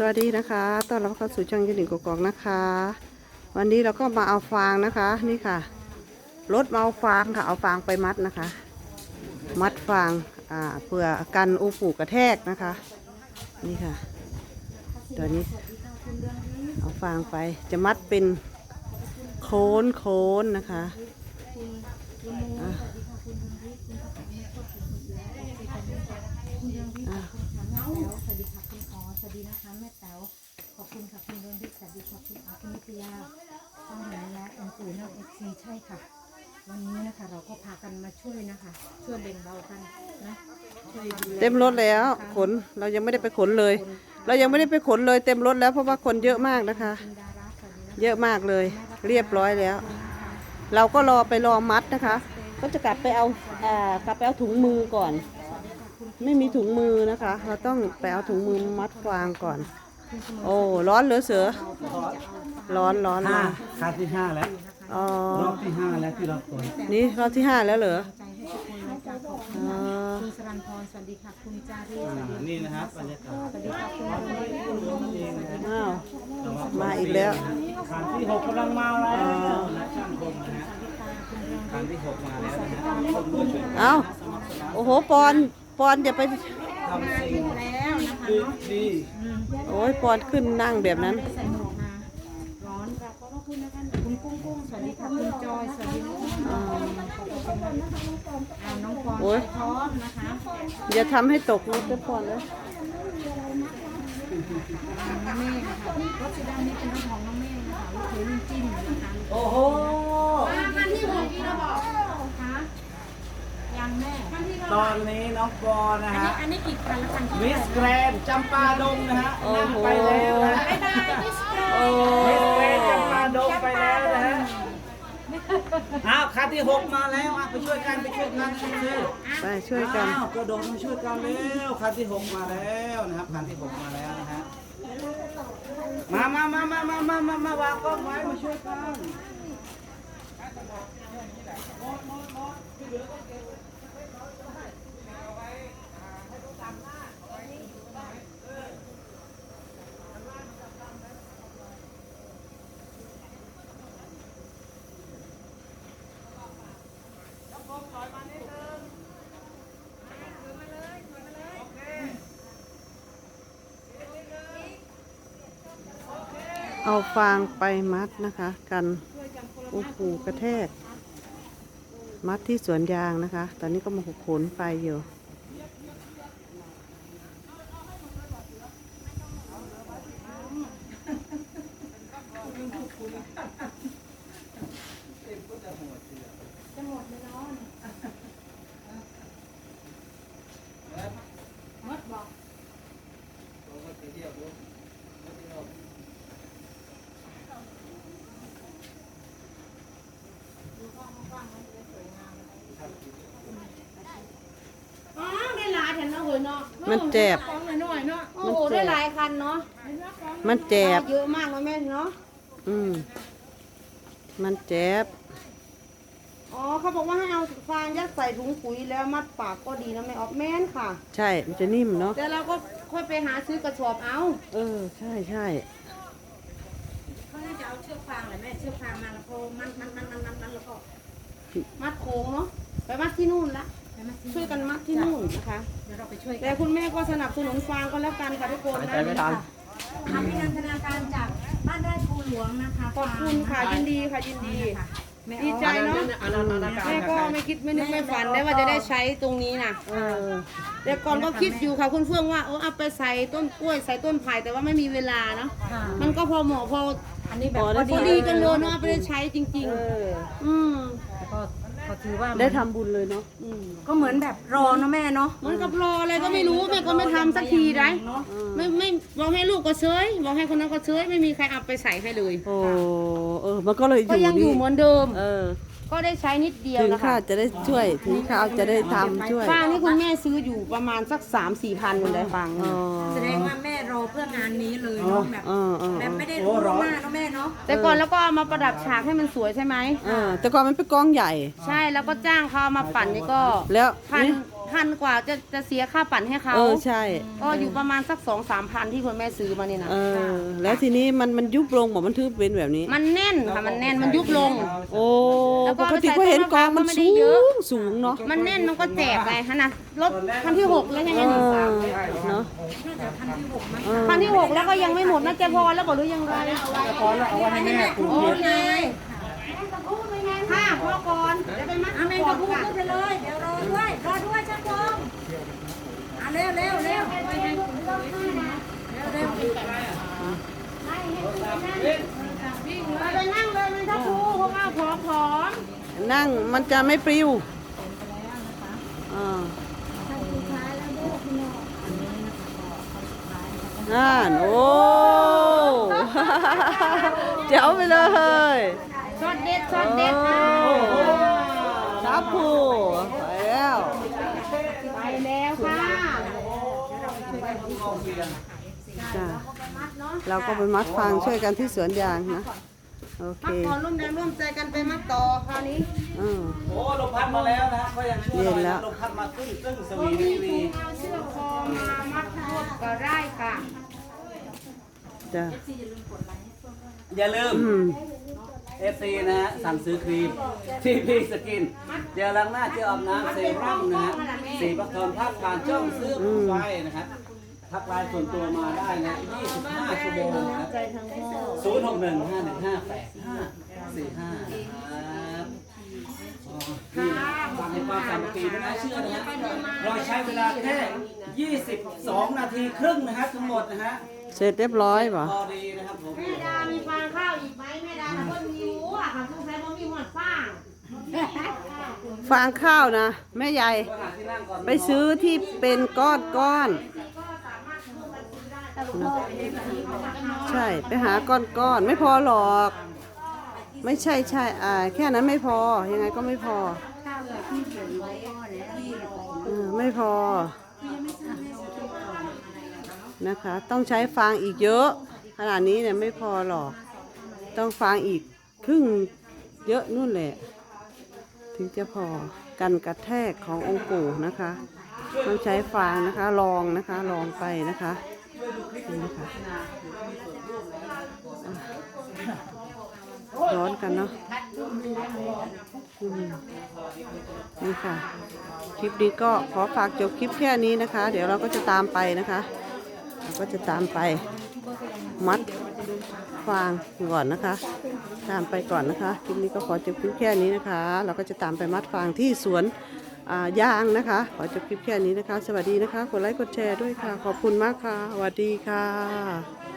สวัสดีนะคะ ตอนรับเข้าสู่ช่องยืนหนึ่งกกอกนะคะ วันนี้เราก็มาเอาฟางนะคะ นี่ค่ะ รถมาเอาฟางค่ะ เอาฟางไปมัดนะคะ มัดฟาง อ่า เพื่อกันอุปูกระแทกนะคะ นี่ค่ะ เดี๋ยวนี้ เอาฟางไป จะมัดเป็นโคนโคนนะคะอะ สวัสดีค่ะคุณอ๋อสวัส ดีนะคะแม่แต๋วขอบคุณค่ะคุณเรืองฤทธิ์สวัสดีค่ะคุณอาคุณนิตยาต้องเห็นและองค์ปู่นอกเอฟซีใช่ค่ะ วันนี้นะคะเราก็พากันมาช่วยนะคะ ช่วยแบ่งเบากันนะช่วยดูแลเต็มรถแล้ว ขนเรายังไม่ได้ไปขนเลย เรายังไม่ได้ไปขนเลยเต็มรถแล้วเพราะว่าคนเยอะมากนะคะ คุณดาราสวัสดีนะคะเยอะมากเลย เรียบร้อยแล้ว เราก็รอไปรอมัดนะคะ ก็จะกลับไปเอาอ่ากลับไปเอาถุงมือก่อน ไม่มีถุงมือนะคะ เราต้องไปเอาถุงมือมัดฟางก่อน โอ้ร้อนเหลือเสือ ร้อนร้อนห้าร้อนครั้งที่ห้าแล้วอ๋อรอบที่ห้าแล้วที่เราตรวจนี่รอบที่ห้าแล้วเหรอใจให้ทุกคนนะจ๊ะขอบคุณอ๋อค่ะคุณสรันพรสวัสดีค่ะคุณจารีสวัสดีนี่นะครับบรรยากาศสวัสดีค่ะคุณเรืองฤทธิ์คุณเรืองฤทธิ์สวัสดีอ้าวมาอีกแล้วครั้งที่หกกำลังมาแล้วนะช่างคมนะฮะค่ะคุณเรืองครั้งที่หกมาแล้วนะฮะขอบคุณค่ะเอ้าโอ้โหปอน ปอนอย่าไปทำสิ่งแล้วนะคะดีเนาะดีอืมโอ้ยปอนขึ้นนั่งแบบนั้นใส่หมวกมาร้อนค่ะขอบพระคุณนะคะคุณกุ้งกุ้งสวัสดีค่ะคุณจอยสวัสดีนะคะขอบพระคุณนะคะอ่าน้องปอนโอ้ยพร้อมนะคะอย่าทำให้ตกรถเด้อปอนเลยน้องเมฆนะคะรถสีดำนี่เป็นรถของน้องเมฆนะคะรถเทลุงจิ้มนะคะโอ้โห คันที่หกที่เราบอกคะ ยังแม่ตอนนี้น้องปอนะอันนี้ฮะอันนี้กี่คันแล้วคันที่มิสแกรนด์จำปาดงนะฮะโอ้นั่งโห ไปแล้วนะบ๊ายบายมิสเตอร์โอ้มิสแกรนด์จำปาดงไปแล้วนะฮะอ้าวครั้งที่หกมาแล้วอะไปช่วยกันไปช่วยกันช่วยกันไปช่วยกันอ้าวกระโดดมาช่วยกันแล้วคันที่หกมาแล้วนะครับคันที่หกมาแล้วนะฮะมามามามามามามามาวางกล้องไว้มาช่วยกัน เอาฟางไปมัดนะคะ กันอูปูกระแทก มัดที่สวนยางนะคะ ตอนนี้ก็มาหกขนไปอยู่ อ๋อได้หลายแถมเนาะเฮ้ยเนาะ มันเจ็บ ของหน่อยๆเนาะมัโอ้นโหเจ็บ ได้หลายคันเนาะมันเจ็บ เยอะมากเนาะแม่เนาะ อืม มันเจ็บ อ๋อเขาบอกว่าให้เอาฟางยัดใส่ถุงปุ๋ยแล้วมัดปากก็ดีนะแม่ออกแม่นค่ะ ใช่ มันจะนิ่มเนาะ แต่เราก็ค่อยไปหาซื้อกระสอบเอา เออ ใช่ใช่เขาน่าจะเอาเชือกฟางแหละแม่เชือกฟางมาแล้วก็มัดมัดมัดมัดมัดมัดแล้วก็มัดโค้งเนาะไปมัดที่นู่นละไปมัดที่ ช่วยกันมัดที่นู่นนะคะเดี๋ยวเราไปช่วยกัแต่นคุณแม่ก็สนับสนุนฟางก็แล้วกันค่ะทุกคนนะทำให้นันทนาการจากบ้านไร่ภูหลวงนะคะขอบคุณค่ะยินดีค่ะยินดีแม่ดีใจเนาะแม่ก็ไม่คิดไม่นึกไม่ฝันได้ว่าจะได้ใช้ตรงนี้นะเออแต่ก่อนก็คิดอยู่ค่ะคุณเฟื่องว่าเออเอาไปใส่ต้นกล้วยใส่ต้นไผ่แต่ว่าไม่มีเวลาเนาะค่ะมันก็พอเหมาะพออันนี้แบบพอพได้อพอดีดีกันเลยเนาะไปได้ใช้จริงเออๆอืมแต่ก็ ก็ถือว่าได้ทำบุญเลยเนาะอืมก็เหมือนแบบรอเนาะแม่เนาะเหมือนกับรออะไรก็ไม่รู้แม่ก็ไม่ทำสักทีไรไม่ไม่บอกให้ลูกก็เฉยบอกให้คนนั้นก็เฉยไม่มีใครเอาไปใส่ให้เลย โอ้เออ มันก็เลยอก็ยู่ยังอยู่นี่เหมือนเดิม เออก็ได้ใช้นิดเดียวถึงนะข้าคะวจะได้ช่วย ถึงข้าวจะได้ทำช่วยฟางนี่คุณแม่ซื้ออยู่ประมาณสักสามสี่พันเลยฟางอ๋อแสดงว่าแม่รอเพื่องานนี้เลยเนาะแบบเออเออแบบไม่ได้รู้ล่วงห น้าเนาะแม่เนาะแต่ก่อนแล้วก็เอามาประดับฉากให้มันสวยใช่ไหมเออแต่ก่อนมันเป็นกองใหญ่ ใช่แล้วก็จ้างเขาเอามาปั่นนี่ก็แล้วพันนี่ พันกว่าจะจะเสียค่าปั่นให้เขาเออใช่ ก็อยู่ประมาณสักสองสามพันที่คุณแม่ซื้อมานี่นะเออ แล้วทีนี้มันมันยุบลงบอกมันทึบเป็นแบบนี้ มันแน่นค่ะมันแน่นมันยุบลง โอ้แล้วก็ปกติก็เห็นกองมันไม่ได้สูเยอะงสูงเนาะมันแน่นมันก็แจกไงฮะนะรถคันที่หกแล้วใช่ไหมเอนี่อเนาะเออคันที่หกแล้วก็ยังไม่หมดนะจะพอแล้วบอกหรือยังไงพอแล้วเอาไว้ให้แม่คุณโอเคค่ะพ่อก่อนเดี๋ยวไปมัดเอาแมงกะพรุนขึ้นไปเลย เดี๋ยวรอด้วย รอด้วยช่างพงอะเร็วเร็วเร็วเร็วเร็วไปนั่งเลยมันถ้าพูเพราะว่าผอมผอมนั่งมันจะไม่ปลิวอ่านั่นโอ้ เจ๋วไปเลย ช็อตเด็ดช็อตเด็ดอะครับผูไปแล้วไปแล้วค่ะจ้ะเราก็ไปมัดฟางช่วยกันที่สวนยางนะ โอเคมัดก่อนร่วมแรงร่วมใจกันไปมัดต่อคราวนี้อืม โอ้ลมพัดมาแล้วนะก็ยังช่วยหน่อยเย็นแล้นะว ลมพัดมาครึ่งครึ่งสก็วีมีวีถุงเอาเชือกคอมามัดรวบก็ได้ค่ะ จ้ะอย่าลืม อืม FC นะฮะสั่งซื้อครีมทีพีสกิน เจลล้างหน้าเจลอาบน้ำเซรั่มนะฮะสีประทอนภาพการช่องซื้อผู้ไฟนะครับทักไลน์ส่วนตัวมาได้นะ 25 ชั่วโมงนะครับ0 6 1 5 1 5 8 5 4 5ครับนี่ฟังในความสามัคคีไม่น่าเชื่อนะฮะเราใช้เวลาแค่ 22 นาทีครึ่งนะฮะทั้งหมดนะฮะ เสร็จเรียบร้อยป่ะพอดีนะครับผม แม่ดามีฟางข้าวอีกไหมแม่ดาก็มีหมูอะค่ะสงสัยว่ามีหมดฟาง ฟางข้าวนะแม่ใหญ่ไปซื้อที่เป็นก้อนก้อน ใช่ไปหาก้อนก้อนไม่พอหรอก ไม่ใช่ใช่อ่าแค่นั้นไม่พอยังไงก็ไม่พอไม่พอนะคะ ต้องใช้ฟางอีกเยอะ ขนาดนี้เนี่ยไม่พอหรอก ต้องฟางอีกครึ่งเยอะนู่นแหละ ถึงจะพอกันกระแทกขององค์ปู่นะคะต้องใช้ฟางนะคะลองนะคะลองไปนะคะนี่นะคะอะร้อนกันเนาะนี่ค่ะ คลิปนี้ก็ขอฝากจบคลิปแค่นี้นะคะ เดี๋ยวเราก็จะตามไปนะคะ เราก็จะตามไปมัด ฟางก่อนนะคะ ตามไปก่อนนะคะคลิปนี้ก็ขอจบคลิปแค่นี้นะคะ เราก็จะตามไปมัดฟางที่สวนยางนะคะ ขอจบคลิปแค่นี้นะคะ สวัสดีนะคะ กดไลค์กดแชร์ด้วยค่ะ ขอบคุณมากค่ะสวัสดีค่ะ